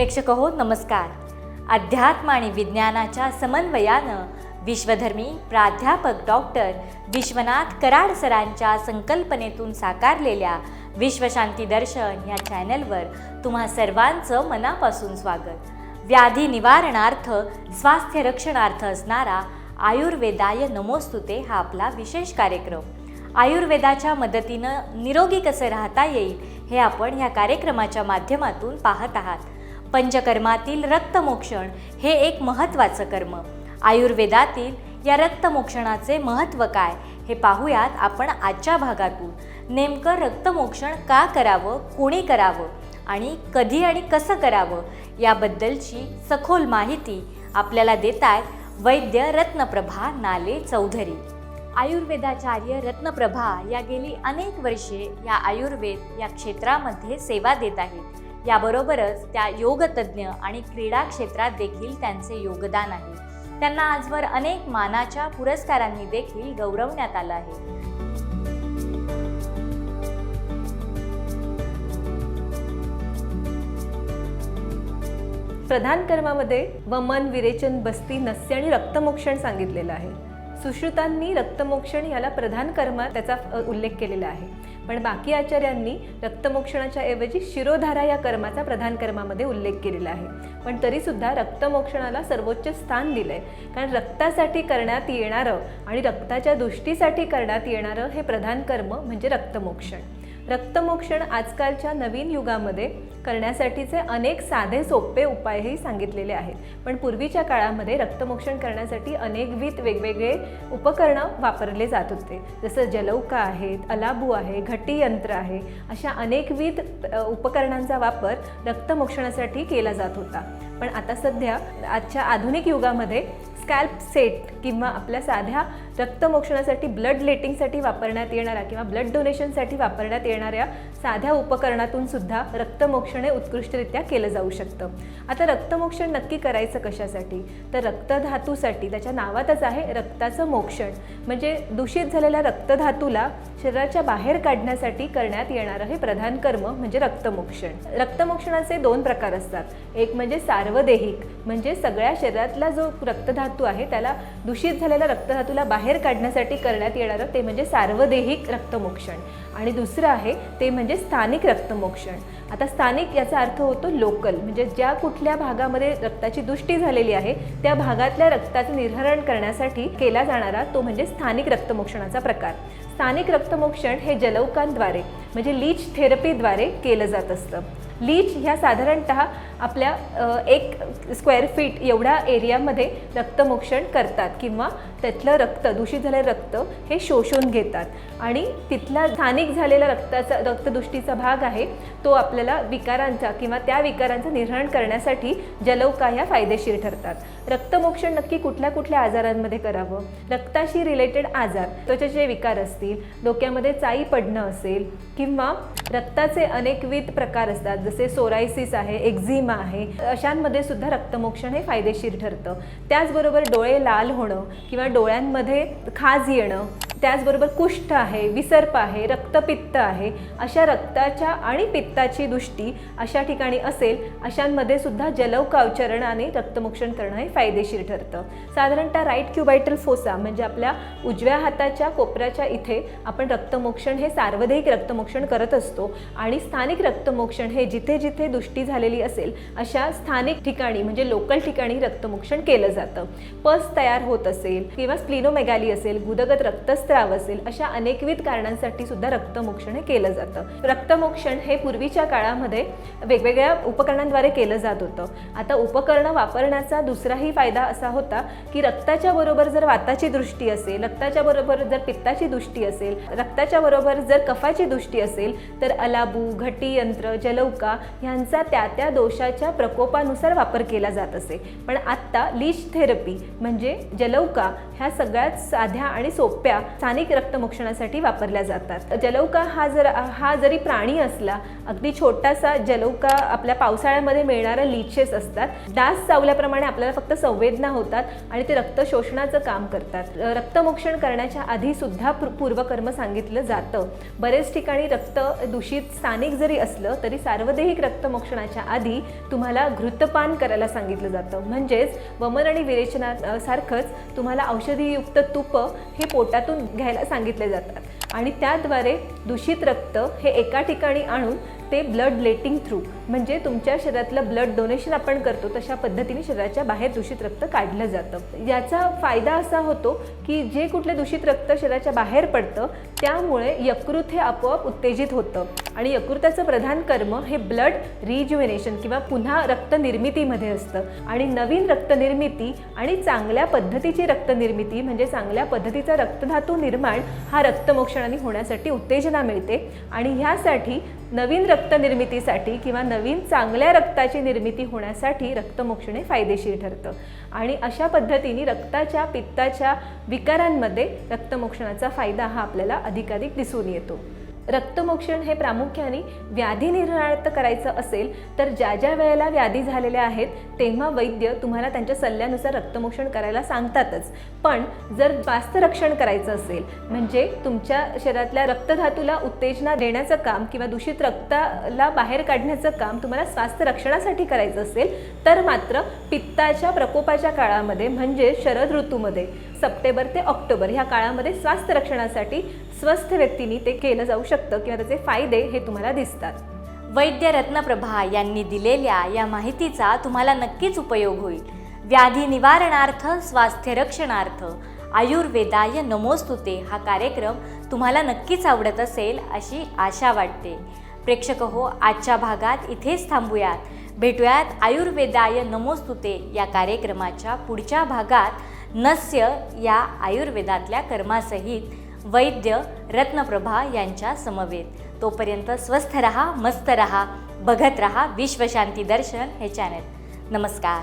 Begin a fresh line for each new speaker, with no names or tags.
प्रेक्षक हो नमस्कार. अध्यात्म आणि विज्ञानाच्या समन्वयानं विश्वधर्मी प्राध्यापक डॉक्टर विश्वनाथ कराड सरांच्या संकल्पनेतून साकारलेल्या विश्वशांती दर्शन या चॅनलवर तुम्हा सर्वांचं मनापासून स्वागत. व्याधी निवारणार्थ स्वास्थ्य रक्षणार्थ असणारा आयुर्वेदाय नमोस्तुते हा आपला विशेष कार्यक्रम. आयुर्वेदाच्या मदतीनं निरोगी कसं राहता येईल हे आपण ह्या कार्यक्रमाच्या माध्यमातून पाहत आहात. पंचकर्मातील रक्तमोक्षण हे एक महत्त्वाचं कर्म. आयुर्वेदातील या रक्तमोक्षणाचे महत्त्व काय हे पाहूयात आपण आजच्या भागातून. नेमकं रक्तमोक्षण का करावं कोणी करावं आणि कधी आणि कसं करावं याबद्दलची सखोल माहिती आपल्याला देत आहेत वैद्य रत्नप्रभा नाले चौधरी. आयुर्वेदाचार्य रत्नप्रभा या गेली अनेक वर्षे या आयुर्वेद या क्षेत्रामध्ये सेवा देत आहेत. याबरोबरच त्या योगतज्ज्ञ आणि क्रीडा क्षेत्रात देखील त्यांचे योगदान आहे. त्यांना आजवर अनेक मानाच्या पुरस्कारांनी देखील गौरवण्यात आलं आहे.
प्रधान कर्मामध्ये वमन विरेचन बस्ती नस्य आणि रक्तमोक्षण सांगितलेलं आहे. सुश्रुतांनी रक्तमोक्षण याला प्रधान कर्म त्याचा उल्लेख केलेला आहे. पण बाकी आचार्यांनी रक्तमोक्षणाच्या ऐवजी शिरोधारा या कर्माचा प्रधान कर्मामध्ये उल्लेख केलेला आहे. पण तरीसुद्धा रक्तमोक्षणाला सर्वोच्च स्थान दिलं आहे कारण रक्तासाठी करण्यात येणारं आणि रक्ताच्या दृष्टीसाठी करण्यात येणारं हे प्रधान कर्म म्हणजे रक्तमोक्षण. रक्तमोक्षण आजकालच्या नवीन युगामध्ये करण्यासाठीचे अनेक साधे सोपे उपायही सांगितलेले आहेत. पण पूर्वीच्या काळामध्ये रक्तमोक्षण करण्यासाठी अनेकविध वेगवेगळे उपकरणं वापरले जात होते. जसं जलौका आहेत अलाबू आहे घटी यंत्र आहे अशा अनेकविध उपकरणांचा वापर रक्तमोक्षणासाठी केला जात होता. पण आता सध्या आजच्या आधुनिक युगामध्ये स्कॅल्प सेट किंवा आपल्या साध्या रक्तमोक्षणासाठी ब्लड लेटिंगसाठी वापरण्यात येणाऱ्या किंवा ब्लड डोनेशनसाठी वापरण्यात येणाऱ्या साध्या उपकरणातून सुद्धा रक्तमोक्षणे उत्कृष्टरित्या केलं जाऊ शकतं. आता रक्तमोक्षण नक्की करायचं कशासाठी? तर रक्तधातूसाठी त्याच्या नावातच आहे रक्ताचं मोक्षण. म्हणजे दूषित झालेल्या रक्तधातूला शरीराच्या बाहेर काढण्यासाठी करण्यात येणारं हे प्रधान कर्म म्हणजे रक्तमोक्षण. रक्तमोक्षणाचे दोन प्रकार असतात. एक म्हणजे सार सार्वदेहिक म्हणजे सगळ्या शरीरातला जो रक्तधातू आहे त्याला दूषित झालेल्या रक्तधातूला बाहेर काढण्यासाठी करण्यात येणारं ते म्हणजे सार्वदेहिक रक्तमोक्षण. आणि दुसरं आहे ते म्हणजे स्थानिक रक्तमोक्षण. आता स्थानिक याचा अर्थ होतो लोकल म्हणजे ज्या कुठल्या भागामध्ये रक्ताची दुष्टी झालेली आहे त्या भागातल्या रक्ताचं निर्हरण करण्यासाठी केला जाणारा तो म्हणजे स्थानिक रक्तमोक्षणाचा प्रकार. स्थानिक रक्तमोक्षण हे जलौकांद्वारे म्हणजे लीच थेरपीद्वारे केलं जात असतं. लीच ह्या साधारणत आपल्या एक स्क्वेअर फीट एवढ्या एरियामध्ये रक्तमोक्षण करतात किंवा त्यातलं रक्त दूषित झालेलं रक्त हे शोषून घेतात. आणि तिथला स्थानिक झालेला रक्ताचा रक्तदृष्टीचा भाग आहे तो आपल्याला विकारांचा किंवा त्या विकारांचं निर्हरण करण्यासाठी जलौका ह्या फायदेशीर ठरतात. रक्तमोक्षण नक्की कुठल्या कुठल्या आजारांमध्ये करावं? रक्ताशी रिलेटेड आजार त्वचेचे विकार असतील डोक्यामध्ये चाई पडणं असेल किंवा रक्ताचे अनेकविध प्रकार असतात जसे सोरायसिस आहे एक्झिमा आहे अशांमध्ये सुद्धा रक्तमोक्षण हे फायदेशीर ठरतं. त्याचबरोबर डोळे लाल होणं किंवा डोळ्यांमध्ये खाज येणं त्याचबरोबर कुष्ठ आहे विसर्प आहे रक्तपित्त आहे अशा रक्ताच्या आणि पित्ताची दृष्टी अशा ठिकाणी असेल अशांमध्ये सुद्धा जलौका रक्तमोक्षण करणं हे फायदेशीर ठरतं. साधारणतः राईट क्युबायटल फोसा म्हणजे आपल्या उजव्या हाताच्या कोपऱ्याच्या इथे आपण रक्तमोक्षण हे सार्वधिक रक्तमोक्षण करत असतो आणि स्थानिक रक्तमोक्षण हे जिथे जिथे दुष्टी झालेली असेल अशा स्थानिक ठिकाणी म्हणजे लोकल ठिकाणी रक्तमोक्षण केलं जातं. पस तयार होत असेल किंवा स्प्लिनोमेगाली असेल गुदगत रक्तस्त्राव असेल अशा अनेकविध कारणांसाठी सुद्धा रक्तमोक्षण हे केलं जातं. रक्तमोक्षण हे पूर्वीच्या काळामध्ये वेगवेगळ्या उपकरणांद्वारे केलं जात होतं. आता उपकरणं वापरण्याचा दुसराही फायदा असा होता की रक्ताच्या बरोबर जर वाताची दृष्टी असेल रक्ताच्या बरोबर जर पित्ताची दृष्टी असेल रक्ताच्या बरोबर जर कफाची दृष्टी असेल तर अलाबू घटी यंत्र जलौका ह्यांचा त्या त्या दोषाच्या प्रकोपानुसार वापर केला जात असे. पण आत्ता लीच थेरपी म्हणजे जलौका ह्या सगळ्यात साध्या आणि सोप्या स्थानिक रक्तमोक्षणासाठी वापरल्या जातात. जलौका हा जर हा जरी प्राणी असला अगदी छोटासा जलौका आपल्या पावसाळ्यामध्ये मिळणारा लिचेस असतात. डास चावल्याप्रमाणे आपल्याला फक्त संवेदना होतात आणि ते रक्त शोषणाचं काम करतात. रक्तमोक्षण करण्याच्या आधी सुद्धा पूर्वकर्म सांगितलं जातं. बरेच ठिकाणी रक्त दूषित स्थानिक जरी असलं तरी सार्वदेहिक रक्तमोक्षणाच्या आधी तुम्हाला घृतपान करायला सांगितलं जातं. म्हणजेच वमन आणि विरेचना सारखंच तुम्हाला औषधीयुक्त तूप हे पोटातून घ्यायला सांगितले जातात. आणि त्याद्वारे दूषित रक्त हे एका ठिकाणी आणून ते ब्लड लेटिंग थ्रू म्हणजे तुमच्या शरीरातलं ब्लड डोनेशन आपण करतो तशा पद्धतीने शरीराच्या बाहेर दूषित रक्त काढलं जातं. याचा फायदा असा होतो की जे कुठलं दूषित रक्त शरीराच्या बाहेर पडतं त्यामुळे यकृत हे आपोआप उत्तेजित होतं. आणि यकृताचं प्रधान कर्म हे ब्लड रिज्युवेनेशन किंवा पुन्हा रक्तनिर्मितीमध्ये असतं. आणि नवीन रक्तनिर्मिती आणि चांगल्या पद्धतीची रक्तनिर्मिती म्हणजे चांगल्या पद्धतीचा रक्तधातू निर्माण हा रक्तमोक्षणाने होण्यासाठी उत्तेजना मिळते. आणि ह्यासाठी नवीन रक्तनिर्मितीसाठी किंवा नवीन चांगल्या रक्ताची निर्मिती होण्यासाठी रक्तमोक्षणे फायदेशीर ठरतं. आणि अशा पद्धतीने रक्ताच्या पित्ताच्या विकारांमध्ये रक्तमोक्षणाचा फायदा हा आपल्याला अधिकाधिक दिसून येतो. रक्तमोक्षण हे प्रामुख्याने व्याधी निर्णार्थ करायचं असेल तर ज्या ज्या वेळेला व्याधी झालेल्या आहेत तेव्हा वैद्य तुम्हाला त्यांच्या सल्ल्यानुसार रक्तमोक्षण करायला सांगतातच. पण जर जास्त रक्षण करायचं असेल म्हणजे तुमच्या शरीरातल्या रक्तधातूला उत्तेजना देण्याचं काम किंवा दूषित रक्ताला बाहेर काढण्याचं काम तुम्हाला स्वास्थ्य रक्षणासाठी करायचं असेल तर मात्र पित्ताच्या प्रकोपाच्या काळामध्ये म्हणजे शरद ऋतूमध्ये सप्टेंबर ते ऑक्टोबर ह्या काळामध्ये स्वास्थ्य रक्षणासाठी स्वस्थ व्यक्तींनी ते केलं जाऊ शकतं. शकतं किंवा त्याचे फायदे हे तुम्हाला दिसतात.
वैद्य रत्नप्रभा यांनी दिलेल्या या माहितीचा तुम्हाला नक्कीच उपयोग होईल. व्याधी निवारणार्थ स्वास्थ्य रक्षणार्थ आयुर्वेदाय नमोस्तुते हा कार्यक्रम तुम्हाला नक्कीच आवडत असेल अशी आशा वाटते. प्रेक्षक हो आजच्या भागात इथेच थांबूयात. भेटूयात आयुर्वेदाय नमोस्तुते या कार्यक्रमाच्या पुढच्या भागात. नस्य या आयुर्वेदातल्या कर्मासहित वैद्य रत्नप्रभा यांच्या समवेत. तोपर्यंत स्वस्थ रहा मस्त रहा बघत रहा विश्वशांती दर्शन हे चॅनल नमस्कार.